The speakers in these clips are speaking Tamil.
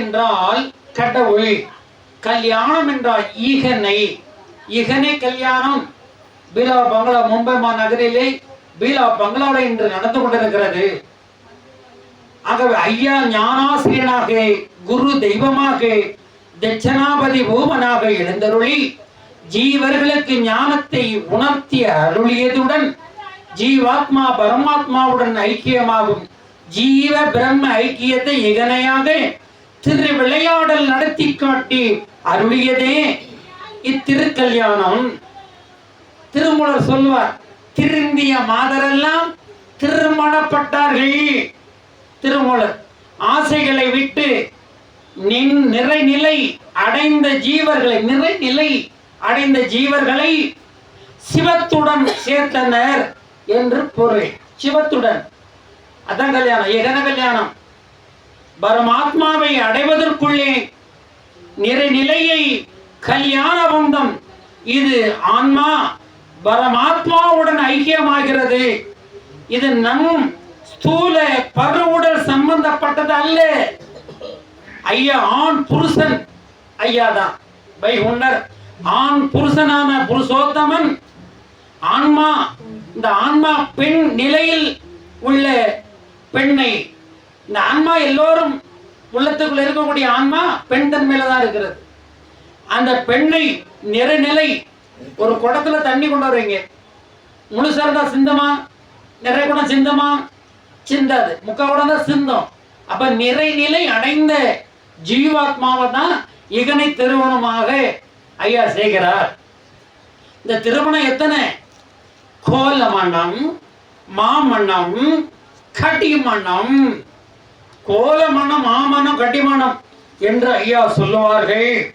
என்றால் கடவுள். கல்யாணம் என்றால் ஈகனை. ஈகனை கல்யாணம். பீலா பங்களா மும்பை மாநகரிலே பீலா பங்களாவில் இன்று நடந்து கொண்டிருக்கிறது. ஆகவே ஐயா ஞானாசிரியனாக குரு தெய்வமாக தட்சணாபதி பூமனாக எழுந்தருளி ஜீவர்களுக்கு ஞானத்தை உணர்த்தி அருளியதுடன் ஜீவாத்மா பரமாத்மாவுடன் ஐக்கியமாகும். ஜீவ பிரம்ம ஐக்கியத்தை இகனையாக திரு விளையாடல் நடத்தி காட்டி அருளியதே இத்திருக்கல்யாணம். திருமூலர் சொல்வார் திருந்திய மாதரெல்லாம் திருமணப்பட்டார்கள். திருமூலர் ஆசைகளை விட்டு நின் நிறைநிலை அடைந்த ஜீவர்களை நிறைநிலை அடைந்த ஜீவர்களை சிவத்துடன் சேர்த்தனர் என்று பொருள். சிவத்துடன். அதான் கல்யாணம். எகன கல்யாணம். பரமாத்மாவை அடைவதற்குள்ளே நிறைநிலையை கல்யாண பந்தம். இது ஆன்மா. பரமாத்மாவுடன் ஐக்கியமாகிறது. இது நம் ஸ்தூல பருவுடல் சம்பந்தப்பட்டது அல்ல. ஐயா ஆண் புருஷன். ஐயா தான் பை உன்னர். ஆண் புருஷனான புருஷோத்தமன். ஆன்மா இந்த ஆன்மா பெண் நிலையில் உள்ள பெண்ணை இந்த ஆன்மா எல்லோரும் உள்ளத்துக்குள்ள இருக்கக்கூடிய ஆன்மா பெண் தன்மையில தான் இருக்கிறது. அந்த பெண்ணை நிறைநிலை ஒரு குடத்துல தண்ணி கொண்டு வருவீங்க. முழுசா இருந்தா சிந்தமா நிறைய குடம் சிந்தமா சிந்தாது. முக்கா குடம் தான் சிந்தம். அப்ப நிறைநிலை அடைந்த ஜீவாத்மாவை தான் இகனை திருமணமாக ஐயா செய்கிறார். இந்த திருமணம் எத்தனை? கோல கோலமணம் மாமணம் கட்டிமணம் கோலமணம் ஆமனம் கட்டிமணம் என்று ஐயா சொல்லுவார்கள்.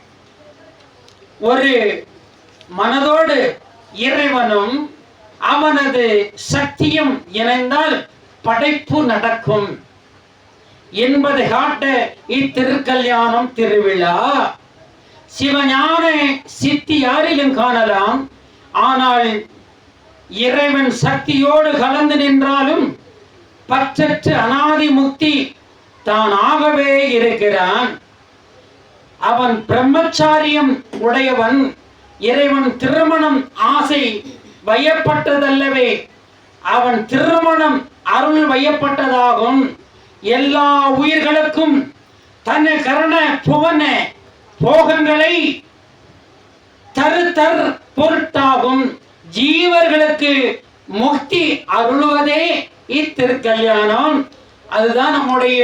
ஒரு மனதோடு இறைவனும் அவனது சக்தியும் இணைந்தால் படைப்பு நடக்கும். என்பதை காட்ட இத்திருக்கல்யாணம் திருவிழா. சிவஞான சித்தி யாரிலும் காணலாம். ஆனால் இறைவன் சக்தியோடு கலந்து நின்றாலும் பற்றற்று அனாதி முக்தி தான் ஆகவே இருக்கிறான். அவன் பிரம்மச்சாரியம் உடையவன் இறைவன் திருமணம் ஆசை வையப்பட்டதல்லவே அவன் திருமணம் அருள் வையப்பட்டதாகும். எல்லா உயிர்களுக்கும் தன் கரண புவன போகங்களை தரு தர் பொருட்டாகும். ஜீவர்களுக்கு முக்தி அருளுவதே இத்திருக்கல்யாணம். அதுதான் நம்முடைய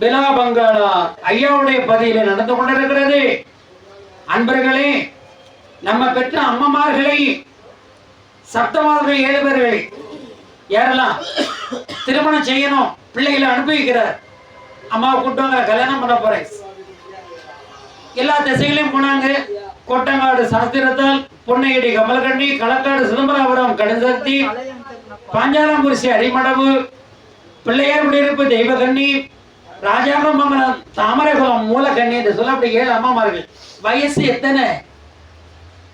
பிலாபங்களா ஐயாவுடைய பதியில நடந்து கொண்டிருக்கிறது. அன்பர்களே நம்ம பெற்ற அம்மமார்களை சப்தமார்கள் ஏழு பேர்கள் யாரெல்லாம் திருமணம் செய்யணும் பிள்ளைகளை அனுப்பி வைக்கிறார். அம்மாவை கூட்டுவாங்க கல்யாணம் பண்ண போறேன். எல்லா திசைகளையும் போனாங்க. கோட்டங்காடு சாஸ்திரத்தால் பொன்னையடி கமலகண்டி களக்காடு சிதம்பராபுரம் கடுசக்தி பாஞ்சாலங்குறிச்சி அடிமடவு பிள்ளையார் குடியிருப்பு தெய்வகண்ணி ராஜாங்கமங்கலம் தாமரைகுளம் மூலக்கண்ணி என்று சொல்லப்பட்ட ஏழு அம்மாமார்கள். வயசு எத்தனை?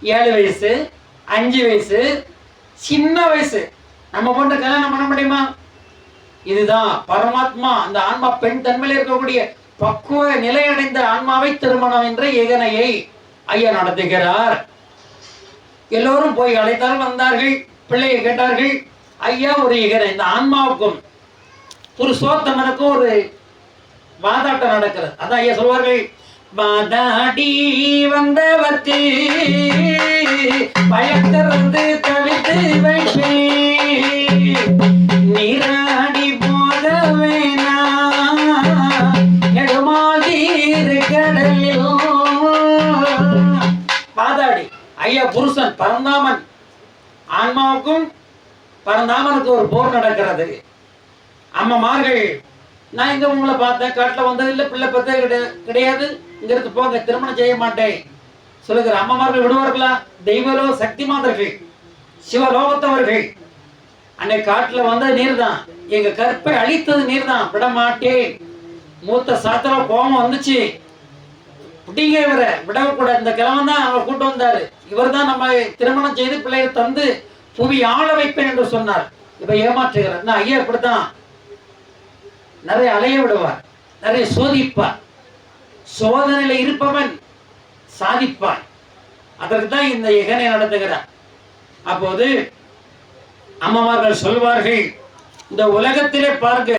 ஏழு வயசு அஞ்சு வயசு சின்ன வயசு. நம்ம போன்ற கல்யாணம் பண்ண முடியுமா? இதுதான் பரமாத்மா அந்த ஆன்மா பெண் தன்மையில் இருக்கக்கூடிய பக்குவ நிலையடைந்த ஆன்மாவை திருமணம் என்ற ஏகனையை ஐயா நடத்துகிறார். எல்லோரும் போய் அழைத்தால் வந்தார்கள் பிள்ளையை கேட்டார்கள் ஐயா ஒரு ஏகனை இந்த ஆன்மாவுக்கும் புருஷோத்தமனுக்கும் ஒரு வாதாட்டம் நடக்கிறது. அதான் ஐயா சொல்வார்கள் வாதாடி வந்தவர்த்தி பயத்திறந்து தவித்து வைப்பேன் நீராடி போக வேணாம் நெடுமாதீர் கடலில் வாதாடி ஐயா புருஷன் பரந்தாமன். ஆன்மாவுக்கும் பரந்தாமனுக்கு ஒரு போர் நடக்கிறது. அம்மமார்கள் நான் இங்க உங்களை பார்த்தேன். காட்டுல வந்தது இல்ல பிள்ளை பத்தே கிடையாது. இங்க இருந்து போங்க திருமணம் செய்ய மாட்டேன். சொல்லுகிற அம்மாமார்கள் விடுவார்களா? தெய்வலோ சக்தி மாதர்கள் சிவலோகத்தவர்கள் அன்னை காட்டுல வந்தது நீர் தான் எங்க கற்பை அழித்தது நீர் தான் விட மாட்டேன். மூத்த சாத்திர கோபம் வந்துச்சு. புட்டிங்க இவரை. விடக்கூடாது. இந்த கிழவன் தான் அவர் கூட்டு வந்தாரு. இவர் தான் நம்ம திருமணம் செய்து பிள்ளையை தந்து புவி ஆள வைப்பேன் என்று சொன்னார். இப்ப ஏமாற்றுகிறார். நான் ஐயா இப்படித்தான். நிறைய அலைய விடுவார் நிறைய சோதிப்பார். சோதனையில இருப்பவன் சாதிப்பான் அதற்கு தான் இந்த இகனை நடத்துகிறார். அப்போது அம்மமார்கள் சொல்வார்கள் இந்த உலகத்திலே பார்க்க